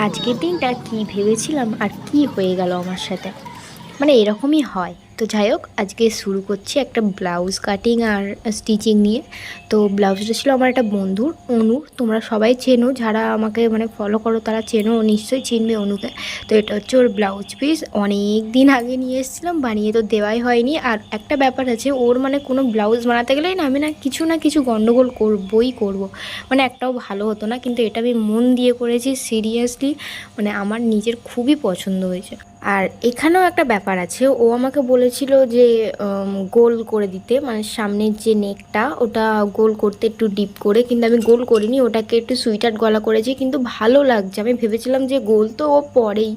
আজকের দিনটা কি ভেবেছিলাম আর কি হয়ে গেল আমার সাথে? মানে এরকমই হয়। তো যাই হোক, আজকে শুরু করছি একটা ব্লাউজ কাটিং আর স্টিচিং নিয়ে। তো ব্লাউজটা ছিল আমার একটা বন্ধুর, অনু। তোমরা সবাই চেনো, যারা আমাকে মানে ফলো করো তারা চেনো নিশ্চয়ই চিনবে অনুকে। তো এটা হচ্ছে ওর ব্লাউজ পিস অনেক দিন আগে নিয়ে এসেছিলাম, বানিয়ে তো দেওয়াই হয়নি। আর একটা ব্যাপার আছে, ওর মানে কোনো ব্লাউজ বানাতে গেলেই না আমি না কিছু না কিছু গণ্ডগোল করবই করব। মানে একটাও ভালো হতো না, কিন্তু এটা আমি মন দিয়ে করেছি সিরিয়াসলি মানে আমার নিজের খুবই পছন্দ হয়েছে। আর এখানেও একটা ব্যাপার আছে, ও আমাকে বলেছিল যে গোল করে দিতে। মানে সামনের যে নেকটা, ওটা গোল করতে একটু ডিপ করে। কিন্তু আমি গোল করিনি, ওটাকে একটু সুইটার গলা করেছি। কিন্তু ভালো লাগছে। আমি ভেবেছিলাম যে গোল তো ও পরেই,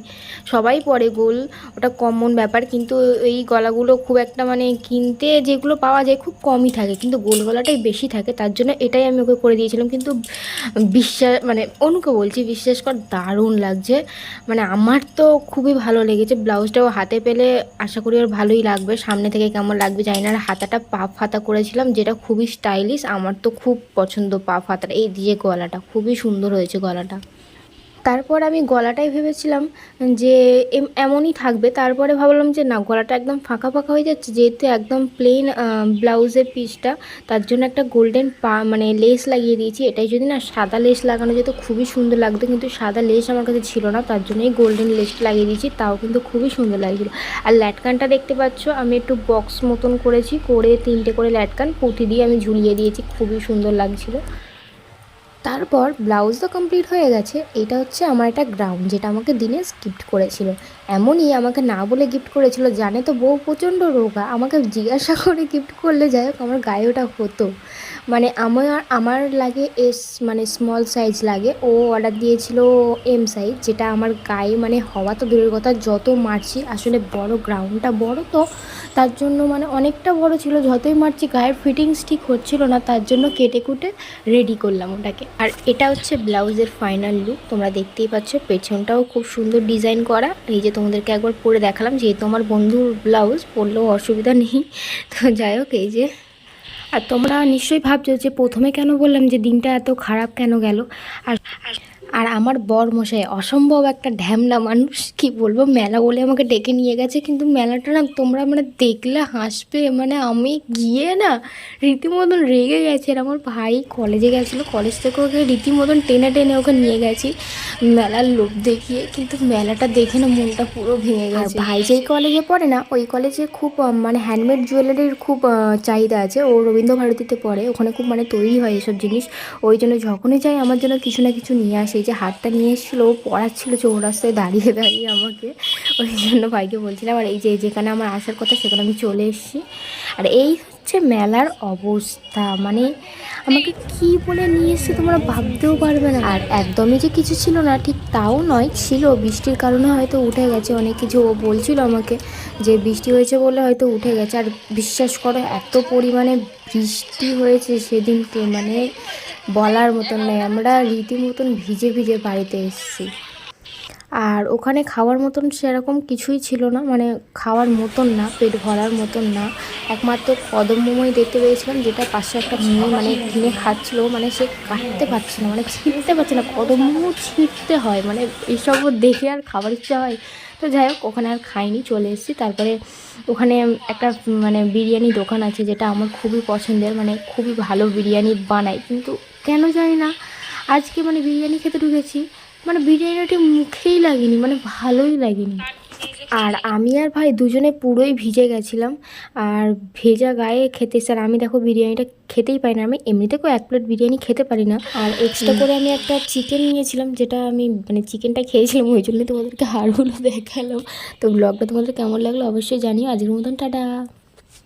সবাই পরে গোল, ওটা কমন ব্যাপার। কিন্তু এই গলাগুলো খুব একটা মানে কিনতে যেগুলো পাওয়া যায় খুব কমই থাকে। কিন্তু গোল গলাটাই বেশি থাকে, তার জন্য এটাই আমি ওকে করে দিয়েছিলাম। কিন্তু বিশ্বাস মানে অনুকে বলছি, বিশ্বাস কর, দারুণ লাগছে। মানে আমার তো খুবই ভালো লেগেছে। ব্লাউজটাও হাতে পেলে আশা করি ওর ভালোই লাগবে, সামনে থেকে কেমন লাগবে জানি না। হাতাটা পাফ হাতা করেছিলাম, যেটা খুবই স্টাইলিশ আমার তো খুব পছন্দ পাফ হাতাটা এই দিয়ে গলাটা, খুবই সুন্দর হয়েছে গলাটা। তারপর আমি গলাটাই ভেবেছিলাম যে এম- এমনই থাকবে। তারপরে ভাবলাম যে না, গলাটা একদম ফাঁকা ফাঁকা হয়ে যাচ্ছে, যেহেতু একদম প্লেন ব্লাউজের পিসটা তার জন্য একটা গোল্ডেন পা মানে লেস লাগিয়ে দিয়েছি। এটাই যদি না সাদা লেস লাগানো যেত, খুবই সুন্দর লাগতো, কিন্তু সাদা লেস আমার কাছে ছিল না, তার জন্যই গোল্ডেন লেসটা লাগিয়ে দিয়েছি, তাও কিন্তু খুবই সুন্দর লাগছিল। আর ল্যাটকানটা দেখতে পাচ্ছ, আমি একটু বক্স মতন করেছি, করে তিনটে করে ল্যাটকান, পুঁতি দিয়ে আমি ঝুলিয়ে দিয়েছি, খুবই সুন্দর লাগছিল। তারপর ব্লাউজ তো কমপ্লিট হয়ে গেছে, এটা হচ্ছে আমার একটা গ্রাউন্ড যেটা আমাকে দিনেশ গিফট করেছিল। এমনই আমাকে না বলে গিফট করেছিল, জানে তো বউ প্রচণ্ড রোগা, আমাকে জিজ্ঞাসা করে গিফট করলে যাই হোক আমার গায়ে ওটা হতো। মানে আমার আমার লাগে এস মানে স্মল সাইজ লাগে, ও অর্ডার দিয়েছিল এম সাইজ যেটা আমার গায়ে মানে হওয়া তো দূরের কথা, যত মারছি, আসলে বড় গ্রাউন্ডটা বড় তো, তার জন্য মানে অনেকটা বড় ছিল, যতই মারছি, গায়ের ফিটিংস ঠিক হচ্ছিল না, তার জন্য কেটে কুটে রেডি করলাম ওটাকে। আর এটা হচ্ছে ব্লাউজের ফাইনাল লুক তোমরা দেখতেই পাচ্ছ। পেছনটাও খুব সুন্দর ডিজাইন করা। এই যে তোমাদেরকে একবার পরে দেখালাম, যেহেতু আমার বন্ধুর ব্লাউজ, পরলেও অসুবিধা নেই। তো যাই হোক, এই যে। আর তোমরা নিশ্চয়ই ভাবছ যে প্রথমে কেন বললাম যে দিনটা এত খারাপ কেন গেল? আর আর আমার বর মশাই অসম্ভব একটা ঢ্যামনা মানুষ কি বলব মেলা বলে আমাকে ডেকে নিয়ে গেছে। কিন্তু মেলাটা না তোমরা মানে দেখলে হাসবে মানে আমি গিয়ে না রীতিমতন রেগে গেছে। আর আমার ভাই কলেজে গেছিল কলেজ থেকে ওকে রীতিমতন টেনে টেনে ওকে নিয়ে গেছি মেলার লোভ দেখিয়ে। কিন্তু মেলাটা দেখে না মনটা পুরো ভেঙে গেছে। ভাই যেই কলেজে পড়ে না ওই কলেজে খুব মানে হ্যান্ডমেড জুয়েলারির খুব চাহিদা আছে। ও রবীন্দ্র ভারতীতে পড়ে ওখানে খুব মানে তৈরি হয় এসব জিনিস। ওই জন্য যখনই যাই আমার জন্য কিছু না কিছু নিয়ে আসে। যে হাতটা নিয়ে এসেছিল, ও পড়াচ্ছিল চৌরাস্তায় দাঁড়িয়ে দাঁড়িয়ে আমাকে। ওই জন্য ভাইকে বলছিলাম, আর এই যে যেখানে আমার আসার কথা, সেখানে আমি চলে এসেছি। আর এই হচ্ছে মেলার অবস্থা। মানে আমাকে কি বলে নিয়ে এসছে তোমরা ভাবতেও পারবে না। আর একদমই যে কিছু ছিল না, ঠিক তাও নয়, ছিল। বৃষ্টির কারণে হয়তো উঠে গেছে অনেক কিছু। ও বলছিল আমাকে যে বৃষ্টি হয়েছে বলে হয়তো উঠে গেছে। আর বিশ্বাস করো, এত পরিমাণে বৃষ্টি হয়েছে সেদিনকে। মানে বলার মতন নয় আমরা রীতিমতন ভিজে ভিজে বাড়িতে এসেছি। আর ওখানে খাওয়ার মতন সেরকম কিছুই ছিল না। মানে খাওয়ার মতন না, পেট ভরার মতন না। একমাত্র কদম মোমোই দেখতে পেয়েছিলাম, যেটা পাশে একটা মেয়ে মানে কিনে খাচ্ছিল। মানে সে কাটতে পারছে না মানে ছিঁড়তে পারছে না কদম মোমো ছিঁড়তে হয়। মানে এইসব দেখে আর খাবার ইচ্ছা হয়। তো যাই হোক, ওখানে আর খাইনি, চলে এসেছি। তারপরে ওখানে একটা মানে বিরিয়ানি দোকান আছে, যেটা আমার খুবই পছন্দের। মানে খুবই ভালো বিরিয়ানি বানায়। কিন্তু কেন জানি না। আজকে মানে বিরিয়ানি খেতে ঢুকেছি। মানে বিরিয়ানিটা মুখেই লাগেনি মানে ভালোই লাগেনি। আর আমি আর ভাই দুজনে পুরোই ভিজে গেছিলাম। আর ভেজা গায়ে খেতে স্যার আমি দেখো বিরিয়ানিটা খেতেই পারি না। আমি এমনিতেও এক প্লেট বিরিয়ানি খেতে পারি না। আর এক্সট্রা করে আমি একটা চিকেন নিয়েছিলাম যেটা আমি মানে চিকেনটা খেয়েছিলাম ওই জন্য তোমাদেরকে হাড়গুলো দেখালাম। তো ব্লগটা তোমাদের কেমন লাগল অবশ্যই জানিও। আজকের মতন টাটা।